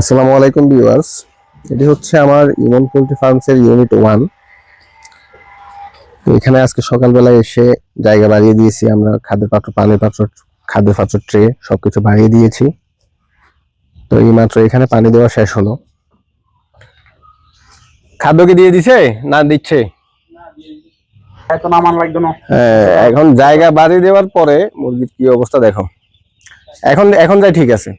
আসসালামু আলাইকুম ভিউয়ার্স। এটি হচ্ছে আমার ইমন পোল্ট্রি ফার্মসের ইউনিট ওয়ান। এখানে আজকে সকালবেলা এসে জায়গা বাড়িয়ে দিয়েছি আমরা খাদ্যের পাত্র, পানির পাত্র, খাদ্যের পাত্র, ট্রে, সবকিছু বাড়িয়ে দিয়েছি। তো এই মাত্র এখানে পানি দেওয়া শেষ হলো। খাদ্য কি দিয়ে দিছে না দিচ্ছে? এখন আমার লাগবে না এখন জায়গা বাড়িয়ে দেওয়ার পরে মুরগির কি অবস্থা দেখো। এখন এখন যাই ঠিক আছে।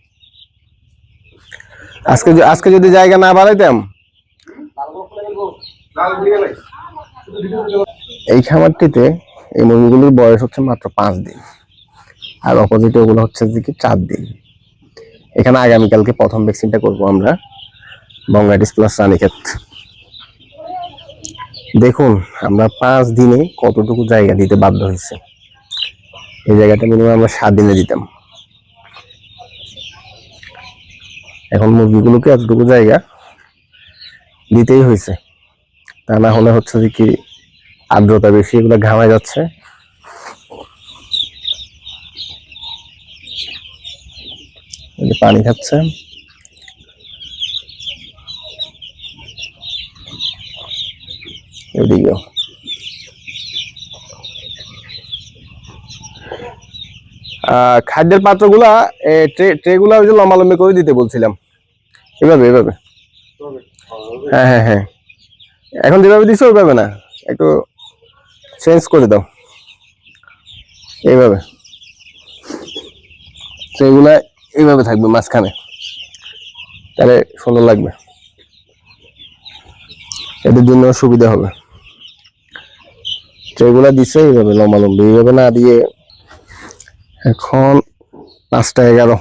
আজকে আজকে যদি জায়গা না বাড়াইতাম? এই খামারটিতে এই মুরগিগুলোর বয়স হচ্ছে মাত্র পাঁচ দিন। আর অপোজিটে ওগুলো হচ্ছে যে কি চার দিন। এখানে আগামীকালকে প্রথম ভ্যাকসিনটা করব আমরা, বঙ্গাইটিস প্লাস রানীক্ষেত। দেখুন, আমরা পাঁচ দিনে কতটুকু জায়গা দিতে বাধ্য হয়েছে। এই জায়গাটা মিনিমাম আমরা সাত দিনে দিতাম। এখন মুরগিগুলোকে এতটুকু জায়গা দিতেই হয়েছে। তা না হলে হচ্ছে যে কি আর্দ্রতা বেশি, এগুলো ঘামায় যাচ্ছে। পানি খাচ্ছে। এদিকেও। খাদ্যের পাত্রগুলা ট্রে, ট্রেগুলা ওই যে লম্বালম্বি করে দিতে বলছিলাম। এভাবে এভাবে। হ্যাঁ হ্যাঁ হ্যাঁ। এখন যেভাবে দিছো, ওইভাবে না। একটু চেঞ্জ করে দাও। এইভাবে। ট্রেগুলা এইভাবে থাকবে মাঝখানে। তাহলে সুন্দর লাগবে। এদের জন্য সুবিধা হবে। ট্রেগুলা দিছে, এইভাবে লম্বালম্বি। এইভাবে না দিয়ে এখন পাঁচটা এগারো।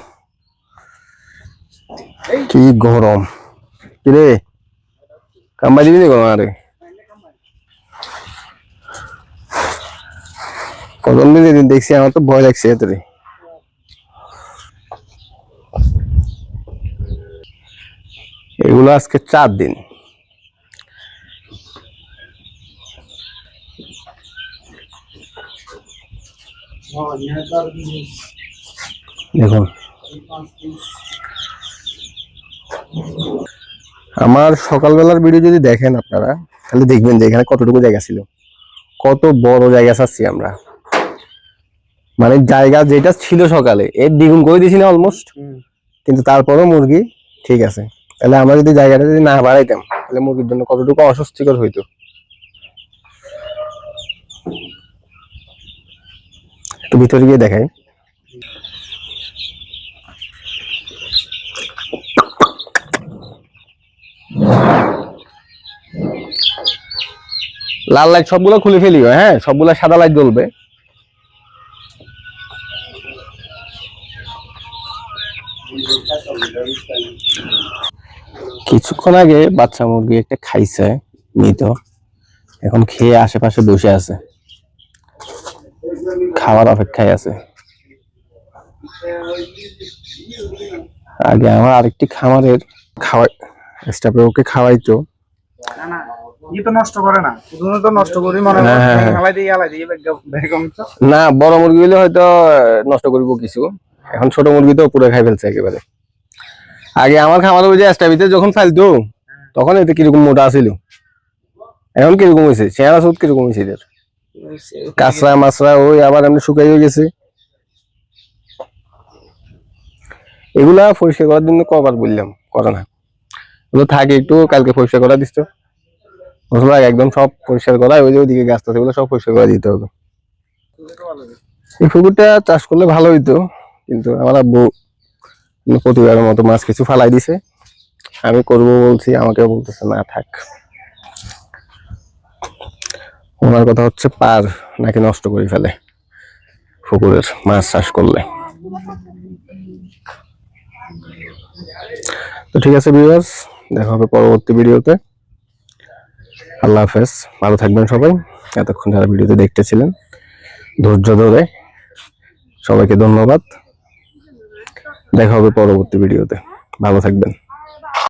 কি গরম। কিরে? কাম্বা দিবি নি গরম আরে? কজন দিন, দেখছি আমার তো ভয় লাগছে এত। এগুলো আজকে চার দিন। দেখুন। আমার সকালবেলার ভিডিও যদি দেখেন আপনারা তাহলে দেখবেন যে এখানে কতটুকু জায়গা ছিল। কত বড় জায়গা চাচ্ছি আমরা। মানে জায়গা যেটা ছিল সকালে এর দ্বিগুণ করে দিয়েছি না অলমোস্ট কিন্তু তারপরও মুরগি ঠিক আছে। তাহলে আমরা যদি জায়গাটা যদি না বাড়াইতাম তাহলে মুরগির জন্য কতটুকু অস্বস্তিকর হইতো। একটু ভিতরে গিয়ে দেখাই। লাল লাইট সবগুলো খুলে ফেলি হ্যাঁ সবগুলো সাদা লাইট জ্বলবে। কিছুক্ষণ আগে বাচ্চা মুরগি একটা খাইছে মৃত। এখন খেয়ে আশেপাশে বসে আছে। খাওয়ার অপেক্ষায় আছে। আগে আমার আরেকটি খামারের খাওয়াই স্টাফে ওকে খাওয়াইতো। না হ্যাঁ, হ্যাঁ, হ্যাঁ। বড় মুরগি হলে হয়তো নষ্ট করব কিছু। এখন ছোট মুরগি তো পুরো খাই ফেলছে একেবারে। আগে আমার খামারে ওই যে স্টাবিতে যখন ফাইলতো তখন এতে কীরকম মোটা ছিল এখন কীরকম হয়েছে চেহারা সুদ কীরকম হয়েছে এদের? কাঁচরা মাছরা, ওই আবার এমনি শুকাই গেছে। এগুলা পরিষ্কার করার জন্য কবার বললাম, করে না। ওগুলো থাকে একটু, কালকে পরিষ্কার করা দিস তো একদম সব পরিষ্কার করা, ওই যে ওইদিকে গাছ আছে ওগুলো সব পরিষ্কার করে দিতে হবে। এই পুকুরটা চাষ করলে ভালো হইতো, কিন্তু আমার আব্বু প্রতিবারের মতো মাছ কিছু ফালাই দিছে। আমি করব বলছি আমাকে বলতেছে, না, থাক। ওনার কথা হচ্ছে পার নাকি নষ্ট করে ফেলে। পুকুরের মাছ চাষ করলে। তো ঠিক আছে ভিউয়ার্স দেখা হবে পরবর্তী ভিডিওতে। আল্লাহ হাফেজ, ভালো থাকবেন সবাই। এতক্ষণ যারা ভিডিওতে দেখতেছিলেন, ধৈর্য ধরে সবাইকে ধন্যবাদ। দেখা হবে পরবর্তী ভিডিওতে। ভালো থাকবেন।